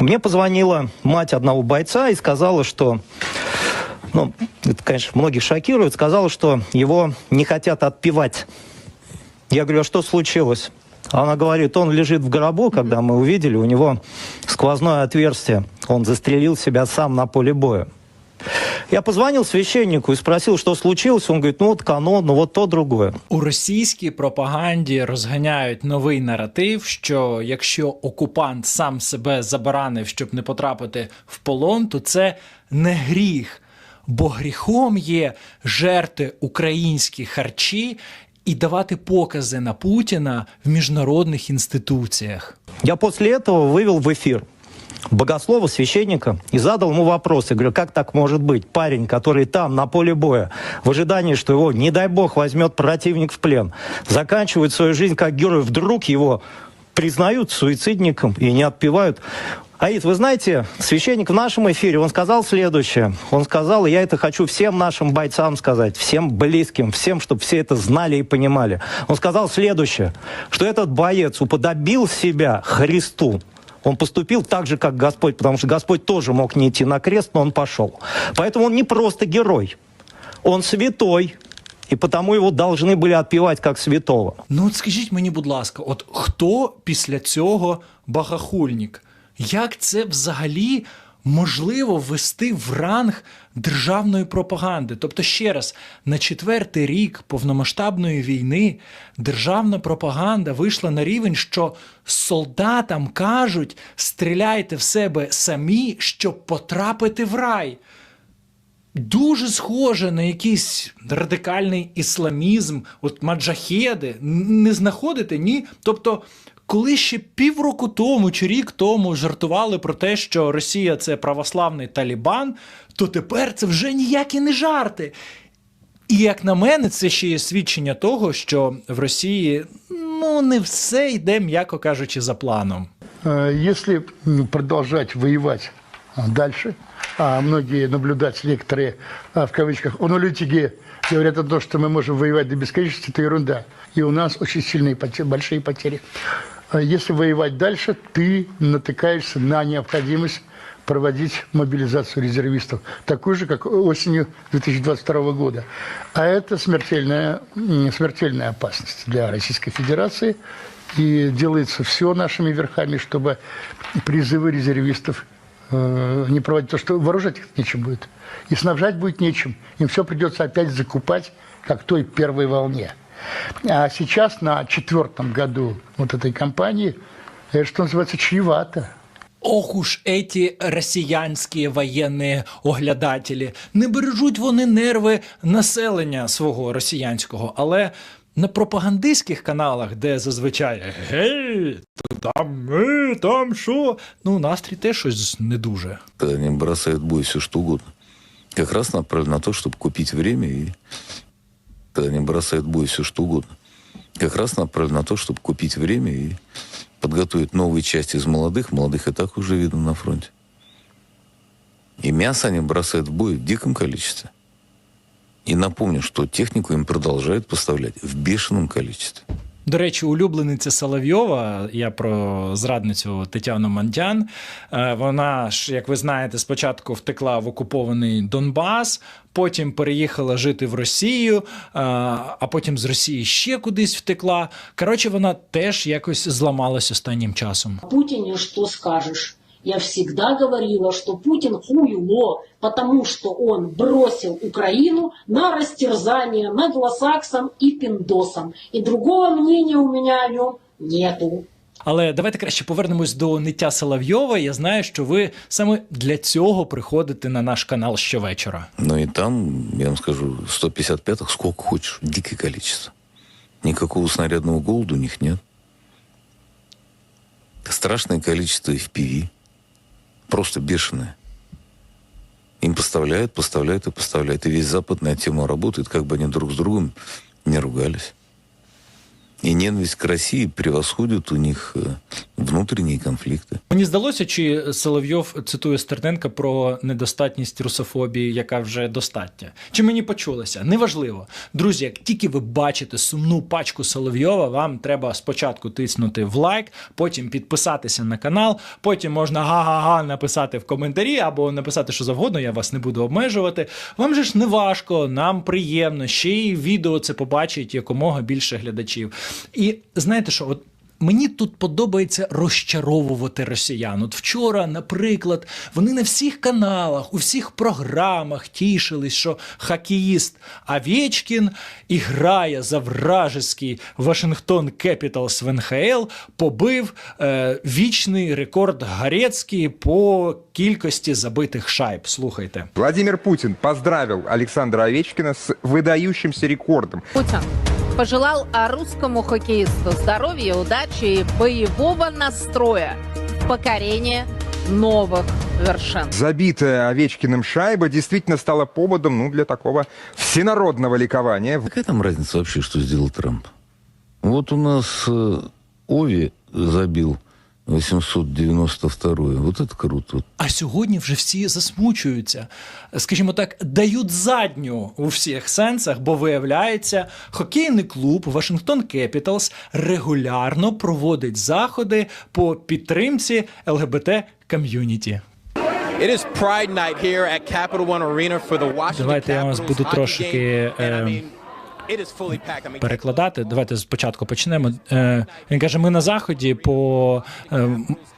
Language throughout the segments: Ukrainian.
Мне позвонила мать одного бойца и сказала, что ну, это, конечно, многих шокирует, сказала, что его не хотят отпевать. Я говорю, а что случилось? Она говорит, он лежит в гробу, когда мы увидели, у него сквозное отверстие. Он застрелил себя сам на поле боя. Я позвонил священнику и спросил, что случилось. Он говорит, ну вот канон, ну вот то другое. У російській пропаганді розганяють новий наратив, що якщо окупант сам себе забаранив, щоб не потрапити в полон, то це не гріх, бо гріхом є жерти українські харчі і давати покази на Путіна в міжнародних інституціях. Я после этого вывел в эфир Богослова, священника, и задал ему вопрос. Я говорю, как так может быть? Парень, который там, на поле боя, в ожидании, что его, не дай бог, возьмет противник в плен, заканчивает свою жизнь как герой, вдруг его признают суицидником и не отпевают. Аид, вы знаете, священник в нашем эфире, он сказал следующее. Он сказал, и я это хочу всем нашим бойцам сказать, всем близким, всем, чтобы все это знали и понимали. Он сказал следующее, что этот боец уподобил себя Христу. Он поступил так же, как Господь, потому что Господь тоже мог не идти на крест, но он пошел. Поэтому он не просто герой, он святой, и потому его должны были отпевать как святого. Ну, от скажіть мені, будь ласка, от хто після цього багахульник? Як це взагалі можливо ввести в ранг державної пропаганди? Тобто, ще раз, на четвертий рік повномасштабної війни державна пропаганда вийшла на рівень, що солдатам кажуть: стріляйте в себе самі, щоб потрапити в рай дуже схоже на якийсь радикальний ісламізм, от маджахеди. Не знаходите? Ні. Тобто, коли ще півроку тому чи рік тому жартували про те, що Росія це православний Талібан, то тепер це вже ніякі не жарти. І як на мене, це ще є свідчення того, що в Росії ну не все йде, м'яко кажучи, за планом. Э, Если м, продолжать воевать а, дальше, а многие наблюдатели, некоторые, а, в кавычках, аналитики говорят о том, что мы можем воевать до бесконечности, это ерунда. И у нас очень сильные потери, большие потери. А Если воевать дальше, ты натыкаешься на необходимость проводить мобилизацию резервистов, такую же, как осенью 2022 года. А это смертельная, смертельная опасность для Российской Федерации. И делается все нашими верхами, чтобы призывы резервистов э, не проводить, потому что вооружать их нечем будет. И снабжать будет нечем. Им все придется опять закупать, как той первой волне. А сейчас на четвертом году вот этой кампании, это, что называется, чревато. Ох уж еті росіянські воєнні оглядателі. Не бережуть вони нерви населення свого росіянського, але на пропагандистських каналах, де зазвичай гей, там ми, там що. Ну, настрій теж щось не дуже. когда они бросают в бой все что угодно. Как раз направлено на то, чтобы купить время и когда они бросают бой все что угодно. Как раз направлено на то, чтобы купить время и подготовить новые части из молодых. Молодых и так уже видно на фронте. И мясо они бросают в бой в диком количестве. И напомню, что технику им продолжают поставлять в бешеном количестве. До речі, улюблениця Соловйова, я про зрадницю Тетяну Мандян. е, Вона ж, як ви знаєте, спочатку втекла в окупований Донбас, потім переїхала жити в Росію, е, а потім з Росії ще кудись втекла. Коротше, вона теж якось зламалась останнім часом. Путіні то скажешь? Я всегда говорила, что Путин хуйло, потому что он бросил Украину на растерзание наглосаксам и пиндосам. И другого мнения у меня о нем нету. Але давайте краще повернемось до ниття Соловйова. Я знаю, що ви саме для цього приходите на наш канал щовечора. Но и там, я вам скажу, 155-х сколько хочешь, дикое количество. Никакого снарядного голода у них нет. Страшное количество FPV. Просто бешеная. Им поставляют, поставляют и поставляют. И весь Запад на эту тему работает, как бы они друг с другом не ругались. И ненависть к России превосходит у них э, внутренние конфликты. Мені здалося, чи Соловйов цитує Стерненка про недостатність русофобії, яка вже достатня. Чи мені почулося? Неважливо. Друзі, як тільки ви бачите сумну пачку Соловйова, вам треба спочатку тиснути в лайк, потім підписатися на канал, потім можна га-га-га написати в коментарі або написати що завгодно, я вас не буду обмежувати. Вам же ж не важко, нам приємно, ще й відео це побачить якомога більше глядачів. І знаєте що, от Мені тут подобається розчаровувати росіян. От вчора, наприклад, вони на всіх каналах, у всіх програмах тішились, що хокеїст Овечкін і грає за вражеський Вашингтон Кепіталс в НХЛ, побив е, вічний рекорд Гарецький по кількості забитих шайб. Слухайте. Владимир Путин поздравил Александра Овечкина с выдающимся рекордом. Путин пожелал а, русскому хоккеисту здоровья, удачи и боевого настроя в покорении новых вершин. Забитая Овечкиным шайба действительно стала поводом ну, для такого всенародного ликования. Какая там разница вообще, что сделал Трамп? Вот у нас э, Ови забил 892 Вот это круто. А сьогодні вже всі засмучуються, скажімо так, дають задню у всіх сенсах, бо виявляється, хокейний клуб Вашингтон Кепіталс регулярно проводить заходи по підтримці ЛГБТ ком'юніті. It is Pride Night here at Capital One Arena for the Washington Давайте я вас буду трошки, е, перекладати. Давайте спочатку почнемо. Е, Він каже: ми на заході по е,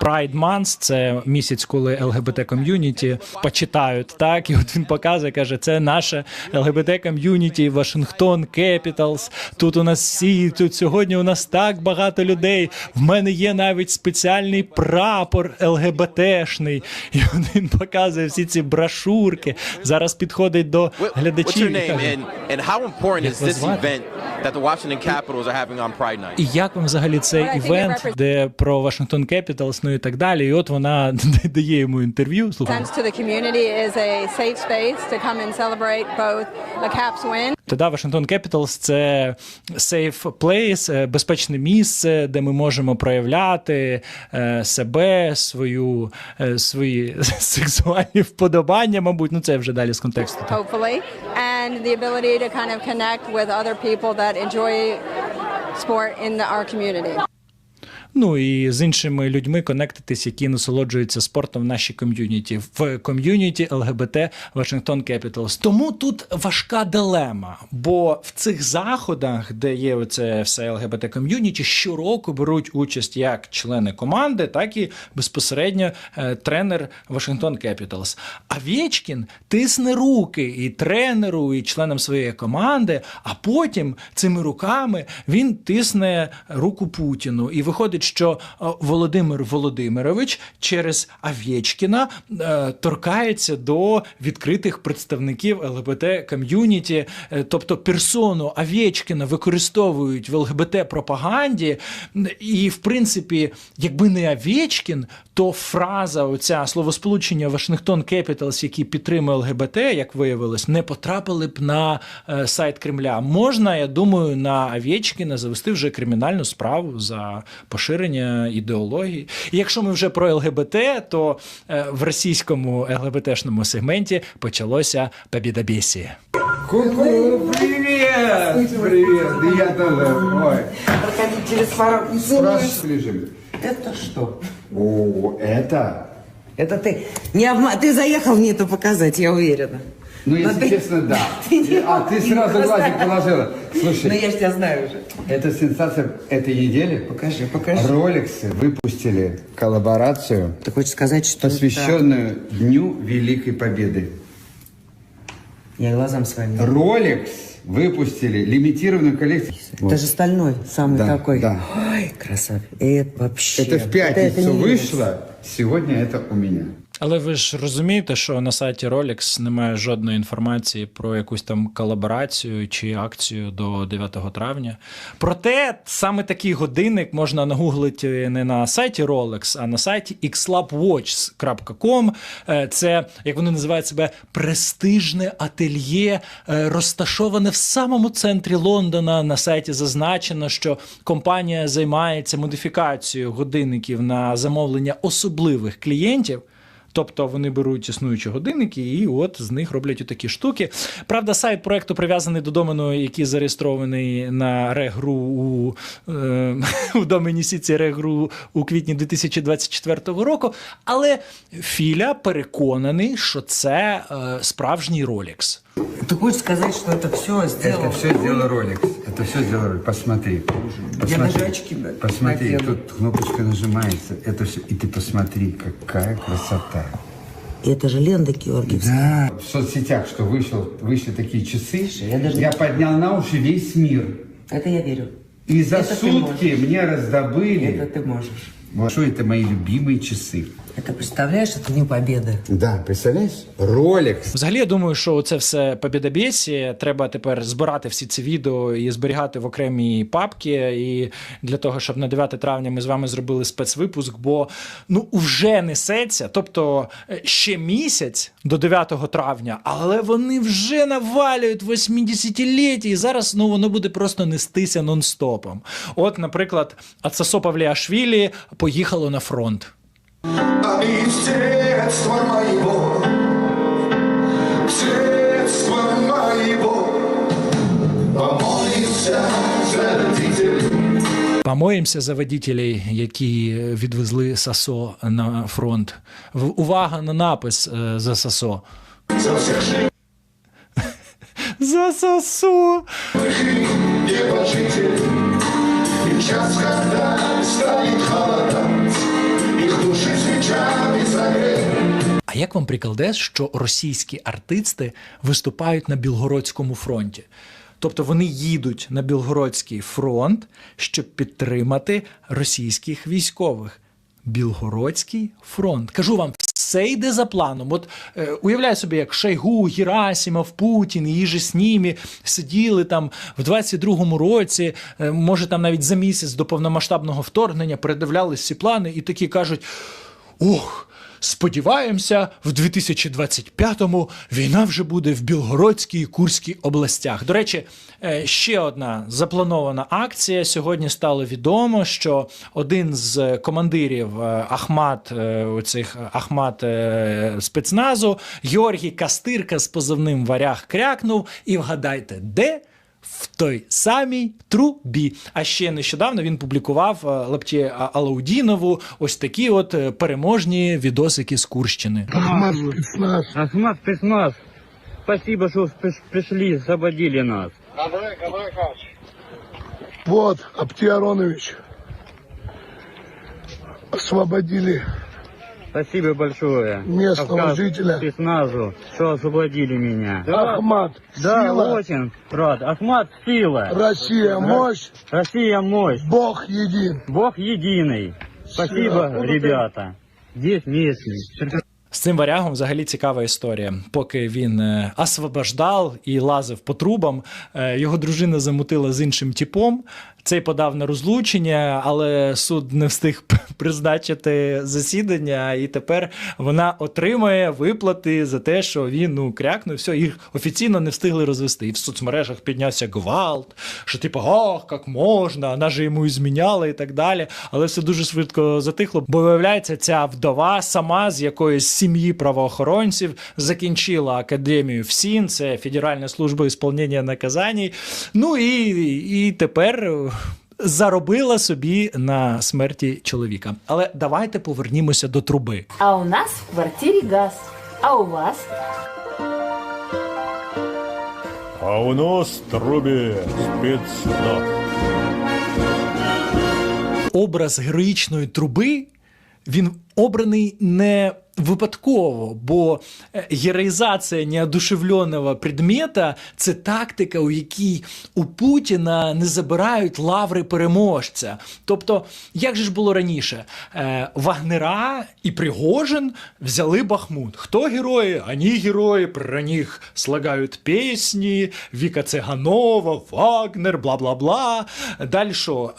Pride Month, це місяць, коли ЛГБТ ком'юніті почитають. Так, і от він показує, каже, це наше ЛГБТ ком'юніті, Вашингтон Кепіталс. Тут у нас всі, тут сьогодні у нас так багато людей. В мене є навіть спеціальний прапор ЛГБТшний. І він показує всі ці брошурки. Зараз підходить до глядачів. і каже, Як звати? event that the Washington Capitals are having on Pride Night? І як вам взагалі цей івент, де про Вашингтон Кепіталс, ну і так далі. І от вона дає йому інтерв'ю. Слухай, to the community is a safe space to come and celebrate both a Caps win тоді Вашингтон Кепіталс це safe place, е, безпечне місце, де ми можемо проявляти е, себе, свою, е, свої сексуальні вподобання, мабуть. Ну це вже далі з контексту. hopefully, and the ability to kind of connect with other people that enjoy sport in our community. Ну і з іншими людьми конектитись, які насолоджуються спортом в нашій ком'юніті, в ком'юніті ЛГБТ Вашингтон Кепіталс. Тому тут важка дилема, бо в цих заходах, де є оце все ЛГБТ ком'юніті, щороку беруть участь як члени команди, так і безпосередньо е, тренер Вашингтон Кепіталс. А Вєчкін тисне руки і тренеру, і членам своєї команди, а потім цими руками він тисне руку Путіну. І виходить, що е, Володимир Володимирович через Авєчкіна е, торкається до відкритих представників ЛГБТ ком'юніті, Е, тобто персону Авєчкіна використовують в ЛГБТ пропаганді. І, в принципі, якби не Авєчкін, то фраза, оця словосполучення Вашингтон Кепіталс, які підтримує ЛГБТ, як виявилось, не потрапили б на сайт Кремля. Можна, я думаю, на Авєчкіна завести вже кримінальну справу за поширення ідеології. І якщо ми вже про ЛГБТ, то е, в російському ЛГБТшному сегменті почалося побідобєсія. Ку-ку, привет! Привет! Да я тоже. Ой. проходить через пару Прошу, лежим. Это что? О, это? Это ты не обма... Ты заехал мне это показать, я уверена. Ну, если ты- честно, да. ты не А ты сразу глазик положила. Слушай, я ж тебя знаю уже. это сенсация этой недели. Покажи, покажи. Ролексы выпустили коллаборацию, Ты хочешь сказать, что... посвященную Дню Великой Победы. Я глазам своими. Rolex выпустили лимитированную коллекцию. Это Вот. же стальной, самый Да, такой. да. Ой, красавец. Это вообще... Это в пятницу это не вышло, сегодня это у меня. Але ви ж розумієте, що на сайті Rolex немає жодної інформації про якусь там колаборацію чи акцію до 9 травня. Проте саме такий годинник можна нагуглити не на сайті Rolex, а на сайті xlabwatch.com. Е, Це, як вони називають себе, престижне ательє, е, розташоване в самому центрі Лондона. На сайті зазначено, що компанія займається модифікацією годинників на замовлення особливих клієнтів. Тобто вони беруть існуючі годинники і от з них роблять такі штуки. Правда, сайт проекту прив'язаний до домену, який зареєстрований на регру у, е, у домені Сіці регру у квітні 2024 року. Але Філя переконаний, що це е, справжній Rolex. Ты хочешь сказать, что это все сделал? Это все сделал Rolex. Это все сделал Rolex. Посмотри. Я даже очки бы Посмотри, надену. тут кнопочка нажимается. Это все. И ты посмотри, какая красота. Это же Ленда Георгиевская. Да. В соцсетях, что вышел, вышли такие часы, я даже- я поднял на уши весь мир. Это я верю. И за Это сутки мне раздобыли. Это ты можешь. Вот что это мои любимые часы. Это представляешь, это не победа. Да, представляешь? Rolex. Взагалі, я думаю, що це все побідобєсі. Треба тепер збирати всі ці відео і зберігати в окремій папки. І для того, щоб на 9 травня ми з вами зробили спецвипуск, бо ну вже несеться. Тобто е, ще місяць до 9 травня, але вони вже навалюють 80-ліття, і зараз ну воно буде просто нестися нон-стопом. От, наприклад, Ацасо Павліашвілі поїхало на фронт. Детства моего, детства моего, помолимся за родителей. Помоємося за водітелей, які відвезли САСО на фронт. Увага на напис е, за САСО. За живых За САСО! небожителей. И час, когда станет холодать, А як вам прикладес, що російські артисти виступають на Білгородському фронті? Тобто вони їдуть на Білгородський фронт, щоб підтримати російських військових. Білгородський фронт. Кажу вам, все йде за планом. От е, уявляю собі, як Шайгу, Герасімов, Путін, їжі снімі сиділи там в 22-му році, е, може там навіть за місяць до повномасштабного вторгнення, передивлялись всі плани і такі кажуть: ох. Сподіваємося, в 2025-му війна вже буде в Білгородській і Курській областях. До речі, е, ще одна запланована акція. Сьогодні стало відомо, що один з командирів е, Ахмат, е, оцих Ахмат е, спецназу, Георгій Кастирка з позивним варяг крякнув. І вгадайте, де? В той самій трубі. А ще нещодавно він публікував е, Лапті Алаудінову ось такі от е, переможні відосики з Курщини. Ахмат спецназ. Ахмат спецназ. Спасибо, что спеш- пришли, освободили нас. Вот, Аптиаронович. Освободили Спасибо большое. Местного Кавказ жителя. спецназу, что освободили меня. Ахмат. Да, Сила. очень рад. Ахмат сила. Россия мощь. Россия мощь. Бог един. Бог единый. Спасибо, Сила. ребята. Здесь местный. З цим варягом взагалі цікава історія. Поки він е, освобождав і лазив по трубам, е, його дружина замутила з іншим типом. Цей подав на розлучення, але суд не встиг призначити засідання, і тепер вона отримує виплати за те, що він ну крякнув. Все, їх офіційно не встигли розвести. І в соцмережах піднявся гвалт, що типу, ах, як можна, вона же йому і зміняла і так далі. Але все дуже швидко затихло, бо виявляється, ця вдова сама з якоїсь сім'ї правоохоронців закінчила академію ФСІН, це Федеральна служба ісполнення наказань. Ну і, і тепер. Заробила собі на смерті чоловіка. Але давайте повернімося до труби. А у нас в квартире газ. А у вас? А у нас в трубе спецназ. образ героїчної труби він обраний не випадково, бо е, героїзація неодушевленого предмета це тактика, у якій у Путіна не забирають лаври переможця. Тобто, як же ж було раніше? Е, Вагнера і Пригожин взяли Бахмут. Хто герої? Ані герої, про них слагають пісні, Віка Цеганова, Вагнер, бла бла бла. Далі що?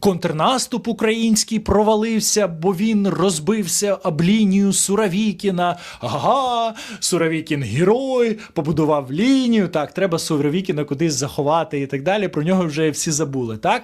Контрнаступ український провалився, бо він розбився об лінію Суровікіна. Ага, Суровікін герой, побудував лінію. Так, треба Суровікіна кудись заховати і так далі. Про нього вже всі забули. Так?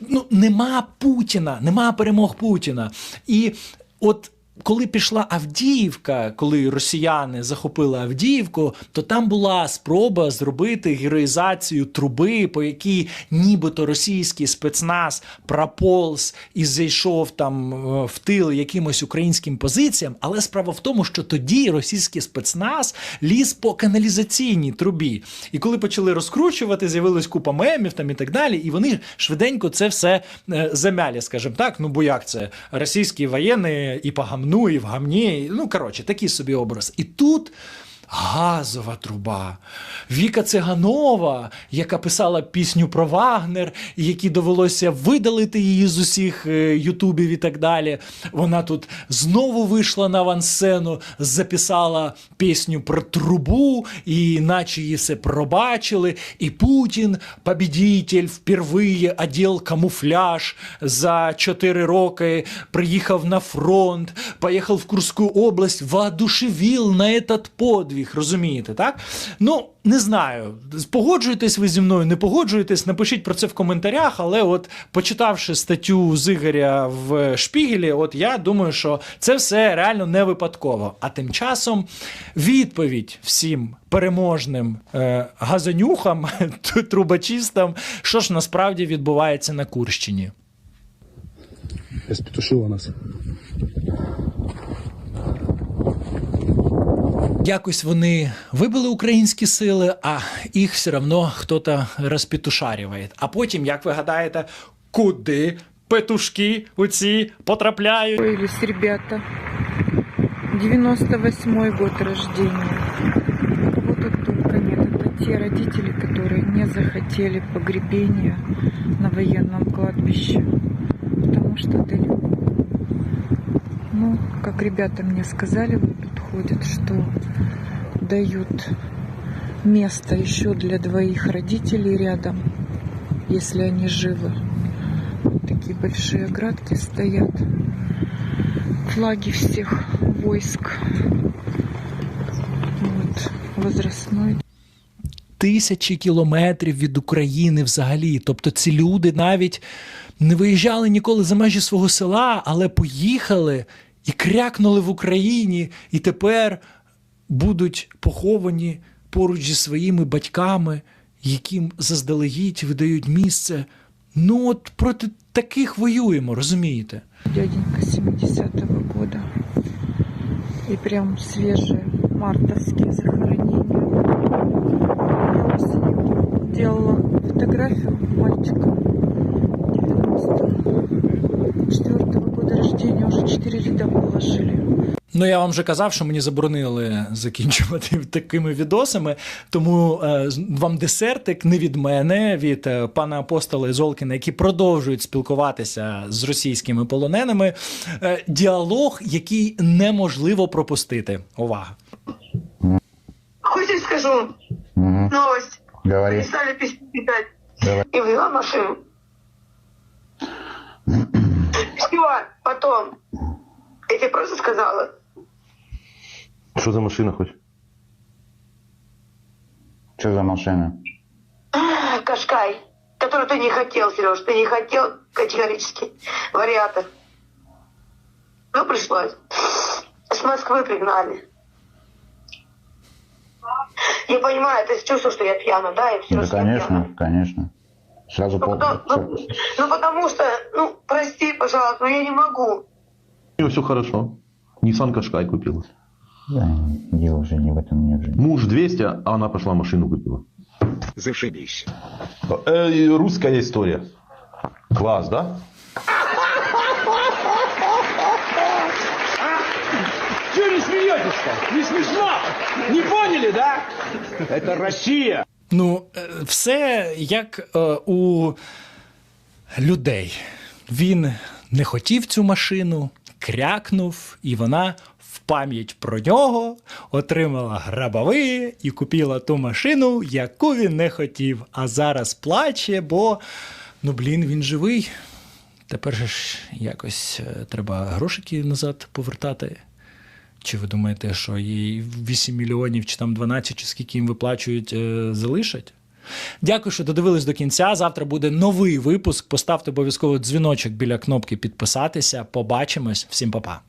Ну, нема Путіна, нема перемог Путіна. І от. Коли пішла Авдіївка, коли росіяни захопили Авдіївку, то там була спроба зробити героїзацію труби, по якій нібито російський спецназ прополз і зайшов там е, в тил якимось українським позиціям. Але справа в тому, що тоді російський спецназ ліз по каналізаційній трубі. І коли почали розкручувати, з'явилась купа мемів там і так далі. І вони швиденько це все е, замяли, скажімо так. Ну бо як це російські воєнні і по гамну, і в гамні. Ну коротше, такий собі образ. І тут. Газова труба. Віка Циганова, яка писала пісню про Вагнер, і якій довелося видалити її з усіх е, ютубів і так далі. Вона тут знову вийшла на авансцену, записала пісню про трубу, і наче її все пробачили. І Путін, побідітель, впервые одел камуфляж за 4 роки, приїхав на фронт, поїхав в Курську область, воодушевил на этот подвиг, розумієте, так? Ну, не знаю, погоджуєтесь ви зі мною, не погоджуєтесь, напишіть про це в коментарях, але от почитавши статтю з Ігоря в Шпігелі, от я думаю, що це все реально не випадково. А тим часом відповідь всім переможним е, газонюхам, трубочистам, що ж насправді відбувається на Курщині. Спетушила нас. Якось вони вибили українські сили, а їх все одно хтось розпетушарює. А потім, як ви гадаєте, куди петушки оці потрапляють? Появились ребята. 98 год рождения. Вот это только нет. Это те родители, которые не захотели погребения на военном кладбище. Потому что это, ну, как ребята мне сказали, вот тут ходят, что дают место еще для двоих родителей рядом, если они живы. Вот такие большие оградки стоят флаги всех войск. Вот, возрастной. Тисячі кілометрів від України взагалі. Тобто ці люди навіть не виїжджали ніколи за межі свого села, але поїхали і крякнули в Україні, і тепер будуть поховані поруч зі своїми батьками, яким заздалегідь видають місце. Ну, от проти таких воюємо, розумієте? Дяденька 70-го года. И прям свежие мартовские захоронения. Я осенью делала фотографию мальчика 94 года рождения. Уже 4 ряда положили. Ну, я вам вже казав, що мені заборонили закінчувати такими відосами. Тому е, вам десертик не від мене, від е, пана апостола Ізолкіна, які продовжують спілкуватися з російськими полоненими. Е, діалог, який неможливо пропустити. Увага! Хочешь скажу новость? Говори. Перестали письма писать Давай. и взяла машину. Все, потом. Я тебе просто сказала. Что за машина хоть? Что за машина? «Ах, Кашкай, который ты не хотел, Сереж, ты не хотел категорически вариантов. Ну, пришлось. С Москвы пригнали. Я понимаю, ты чувствуешь, что я пьяна, да, и все, Да, конечно, конечно. Сразу Ну, по... потому- ну, ну, потому что, ну, прости, пожалуйста, но я не могу. У него все хорошо. Nissan Qashqai купила. Да, дело уже не в этом, не жизни. Муж 200, а она пошла машину купила. Зашибись. Э, русская история. Класс, да? смеетесь-то? Не смешно? Не поняли, да? Это Россия. Ну, е, все як е, у людей. Він не хотів цю машину, крякнув, і вона в пам'ять про нього отримала грабави і купила ту машину, яку він не хотів. А зараз плаче, бо ну блін, він живий. Тепер ж якось е, треба грошики назад повертати. Чи ви думаєте, що їй 8 мільйонів, чи там 12, чи скільки їм виплачують, е, залишать? Дякую, що додивились до кінця. Завтра буде новий випуск. Поставте обов'язково дзвіночок біля кнопки підписатися. Побачимось. Всім па-па.